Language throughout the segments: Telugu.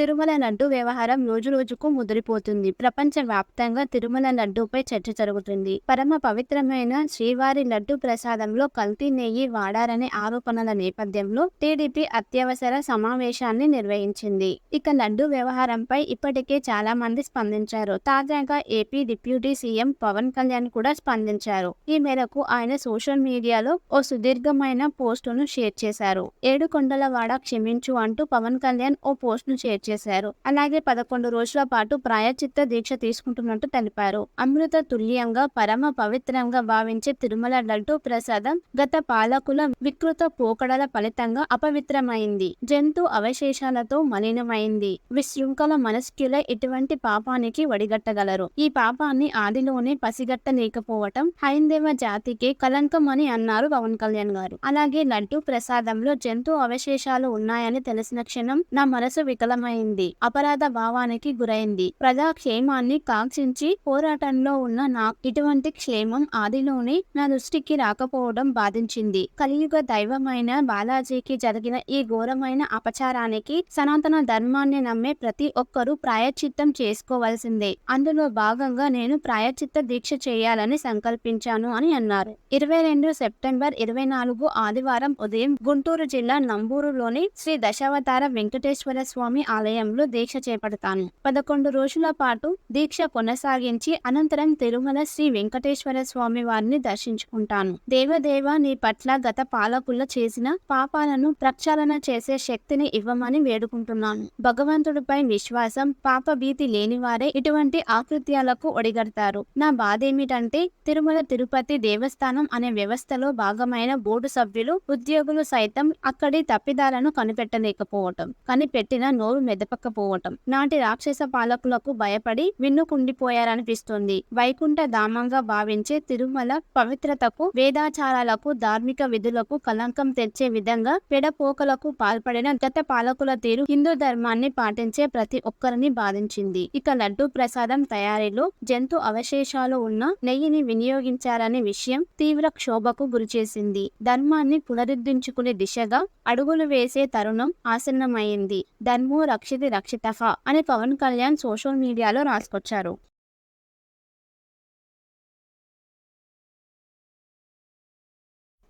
తిరుమల లడ్డు వ్యవహారం రోజురోజుకు ముదిరిపోతుంది. ప్రపంచ వ్యాప్తంగా తిరుమల లడ్డూపై చర్చ జరుగుతుంది. పరమ పవిత్రమైన శ్రీవారి లడ్డు ప్రసాదంలో కల్తీ నెయ్యి వాడారనే ఆరోపణల నేపథ్యంలో టీడీపీ అత్యవసర సమావేశాన్ని నిర్వహించింది. ఇక లడ్డు వ్యవహారంపై ఇప్పటికే చాలా మంది స్పందించారు. తాజాగా AP deputy CM Pawan Kalyan కూడా స్పందించారు. ఈ మేరకు ఆయన సోషల్ మీడియాలో ఓ సుదీర్ఘమైన పోస్టును షేర్ చేశారు. ఏడుకొండలవాడ క్షమించు అంటూ పవన్ కళ్యాణ్ ఓ పోస్టును షేర్ చేశారు. అలాగే పదకొండు రోజుల పాటు ప్రాయచిత్త దీక్ష తీసుకుంటున్నట్టు తెలిపారు. అమృత తుల్యంగా పరమ పవిత్రంగా భావించే తిరుమల లడ్డు ప్రసాదం గత పాలకుల వికృత పోకడల ఫలితంగా అపవిత్రమైంది. జంతు అవశేషాలతో మలినమైంది. విశృంఖల మనస్కుల ఇటువంటి పాపానికి వడిగట్టగలరు. ఈ పాపాన్ని ఆదిలోనే పసిగట్టలేకపోవటం హైందవ జాతికే కలంకం అని అన్నారు పవన్ కళ్యాణ్ గారు. అలాగే లడ్డు ప్రసాదంలో జంతు అవశేషాలు ఉన్నాయని తెలిసిన క్షణం నా మనసు వికలమైంది. అపరాధ భావానికి గురైంది. ప్రజా క్షేమాన్ని కాంక్షించి పోరాటంలో ఉన్న నా ఇటువంటి క్షేమం ఆదిలోనే నా దృష్టికి రాకపోవడం బాధించింది. కలియుగ దైవమైన బాలాజీకి జరిగిన ఈ ఘోరమైన అపచారానికి సనాతన ధర్మాన్ని నమ్మే ప్రతి ఒక్కరూ ప్రాయచిత్తం చేసుకోవాల్సిందే. అందులో భాగంగా నేను ప్రాయచిత్త దీక్ష చేయాలని సంకల్పించాను అని అన్నారు. ఇరవై రెండు సెప్టెంబర్ ఇరవై నాలుగు ఆదివారం ఉదయం గుంటూరు జిల్లా నంబూరులోని శ్రీ దశావతార వెంకటేశ్వర స్వామి ఆలయంలో దీక్ష చేపడతాను. పదకొండు రోజుల పాటు దీక్ష కొనసాగించి అనంతరం తిరుమల శ్రీ వెంకటేశ్వర స్వామి వారిని దర్శించుకుంటాను. దేవదేవ నీ పట్ల గత పాలకుల చేసిన పాపాలను ప్రక్షాళన చేసే శక్తిని ఇవ్వమని వేడుకుంటున్నాను. భగవంతుడిపై విశ్వాసం పాప భీతి లేని వారే ఇటువంటి ఆకృత్యాలకు ఒడిగడతారు. నా బాధ ఏమిటంటే తిరుమల తిరుపతి దేవస్థానం అనే వ్యవస్థలో భాగమైన బోర్డు సభ్యులు ఉద్యోగులు సైతం అక్కడి తప్పిదాలను కనిపెట్టలేకపోవటం కనిపెట్టిన నోరు మెదపకపోవటం నాటి రాక్షస పాలకులకు భయపడి విన్నుకుండిపోయారనిపిస్తుంది. వైకుంఠ ధామంగా భావించే తిరుమల పవిత్రతకు వేదాచారాలకు ధార్మిక విధులకు కలంకం తెచ్చే విధంగా పెడపోకలకు పాల్పడిన గత పాలకుల తీరు హిందూ ధర్మాన్ని పాటించే ప్రతి ఒక్కరిని బాధించింది. ఇక లడ్డు ప్రసాదం తయారీలో జంతు అవశేషాలు ఉన్న నెయ్యిని వినియోగించారనే విషయం తీవ్ర క్షోభకు గురిచేసింది. ధర్మాన్ని పునరుద్ధరించుకునే దిశగా అడుగులు వేసే తరుణం ఆసన్నమైంది. ధర్మో రక్షితి రక్షిత అని పవన్ కళ్యాణ్ సోషల్ మీడియాలో రాసుకొచ్చారు.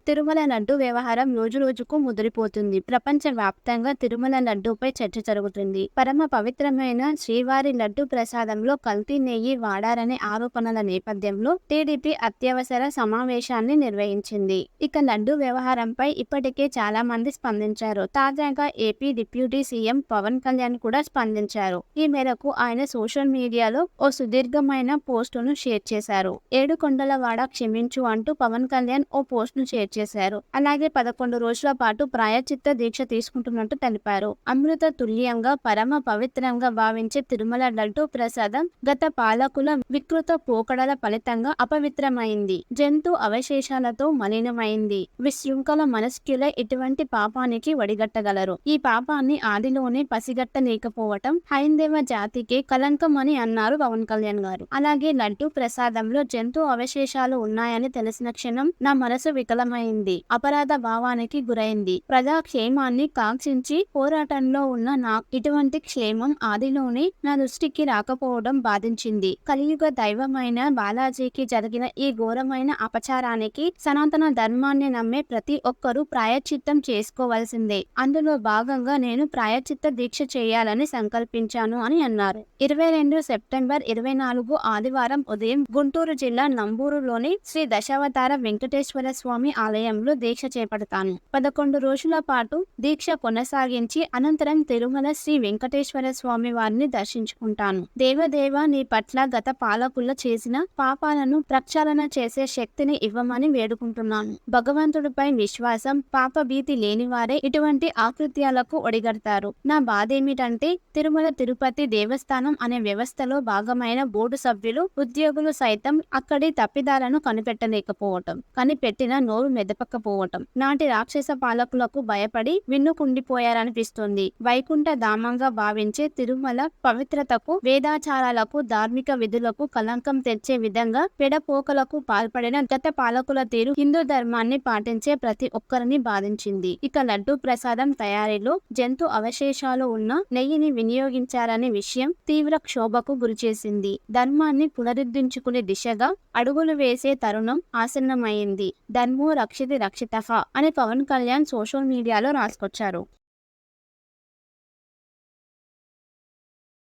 తిరుమల లడ్డు వ్యవహారం రోజురోజుకు ముదిరిపోతుంది. ప్రపంచ వ్యాప్తంగా తిరుమల లడ్డూపై చర్చ జరుగుతుంది. పరమ పవిత్రమైన శ్రీవారి లడ్డు ప్రసాదంలో కల్తీ నెయ్యి వాడారనే ఆరోపణల నేపథ్యంలో టీడీపీ అత్యవసర సమావేశాన్ని నిర్వహించింది. ఇక లడ్డు వ్యవహారంపై ఇప్పటికే చాలా మంది స్పందించారు. తాజాగా AP deputy CM Pawan Kalyan కూడా స్పందించారు. ఈ మేరకు ఆయన సోషల్ మీడియాలో ఓ సుదీర్ఘమైన పోస్టును షేర్ చేశారు. ఏడుకొండలవాడ క్షమించు అంటూ పవన్ కళ్యాణ్ ఓ పోస్టును షేర్ చేశారు అలాగే పదకొండు రోజుల పాటు ప్రాయచిత్త దీక్ష తీసుకుంటున్నట్టు తెలిపారు. అమృత తుల్యంగా పరమ పవిత్రంగా భావించే తిరుమల లడ్డూ ప్రసాదం గత పాలకుల వికృత పోకడల ఫలితంగా అపవిత్రమైంది. జంతు అవశేషాలతో మలినమైంది. విశృంఖల మనస్కుల ఇటువంటి పాపానికి వడిగట్టగలరు. ఈ పాపాన్ని ఆదిలోనే పసిగట్టలేకపోవటం హైందవ జాతికి కలంకం అని అన్నారు పవన్ కళ్యాణ్ గారు. అలాగే లడ్డూ ప్రసాదంలో జంతు అవశేషాలు ఉన్నాయని తెలిసిన క్షణం నా మనసు వికలమైంది. అపరాధ భావానికి గురైంది. ప్రజా క్షేమాన్ని కాంక్షించి పోరాటంలో ఉన్న నా ఇటువంటి క్షేమం ఆదిలోనే నా దృష్టికి రాకపోవడం బాధించింది. కలియుగ దైవమైన బాలాజీకి జరిగిన ఈ ఘోరమైన అపచారానికి సనాతన ధర్మాన్ని నమ్మే ప్రతి ఒక్కరూ ప్రాయచిత్తం చేసుకోవాల్సిందే. అందులో భాగంగా నేను ప్రాయచిత్త దీక్ష చేయాలని సంకల్పించాను అని అన్నారు. ఇరవై రెండు సెప్టెంబర్ ఇరవై నాలుగు ఆదివారం ఉదయం గుంటూరు జిల్లా నంబూరులోని శ్రీ దశావతార వెంకటేశ్వర స్వామి ఆలయంలో దీక్ష చేపడతాను. పదకొండు రోజుల పాటు దీక్ష కొనసాగించి అనంతరం తిరుమల శ్రీ వెంకటేశ్వర స్వామి వారిని దర్శించుకుంటాను. దేవదేవ నీ పట్ల గత పాలకుల చేసిన పాపాలను ప్రక్షాళన చేసే శక్తిని ఇవ్వమని వేడుకుంటున్నాను. భగవంతుడిపై విశ్వాసం పాప భీతి లేని వారే ఇటువంటి ఆకృత్యాలకు ఒడిగడతారు. నా బాధ ఏమిటంటే తిరుమల తిరుపతి దేవస్థానం అనే వ్యవస్థలో భాగమైన బోర్డు సభ్యులు ఉద్యోగులు సైతం అక్కడి తప్పిదాలను కనిపెట్టలేకపోవటం కనిపెట్టిన నోరు మెదపకపోవటం నాటి రాక్షస పాలకులకు భయపడి విన్నుకుండిపోయారనిపిస్తుంది. వైకుంఠ ధామంగా భావించే తిరుమల పవిత్రతకు వేదాచారాలకు ధార్మిక విధులకు కలంకం తెచ్చే విధంగా పెడపోకలకు పాల్పడిన గత పాలకుల తీరు హిందూ ధర్మాన్ని పాటించే ప్రతి ఒక్కరిని బాధించింది. ఇక లడ్డూ ప్రసాదం తయారీలో జంతు అవశేషాలు ఉన్న నెయ్యిని వినియోగించారనే విషయం తీవ్ర క్షోభకు గురిచేసింది. ధర్మాన్ని పునరుద్ధరించుకునే దిశగా అడుగులు వేసే తరుణం ఆసన్నమైంది. ధర్మో రక్షితి రక్షిత అని పవన్ కళ్యాణ్ సోషల్ మీడియాలో రాసుకొచ్చారు.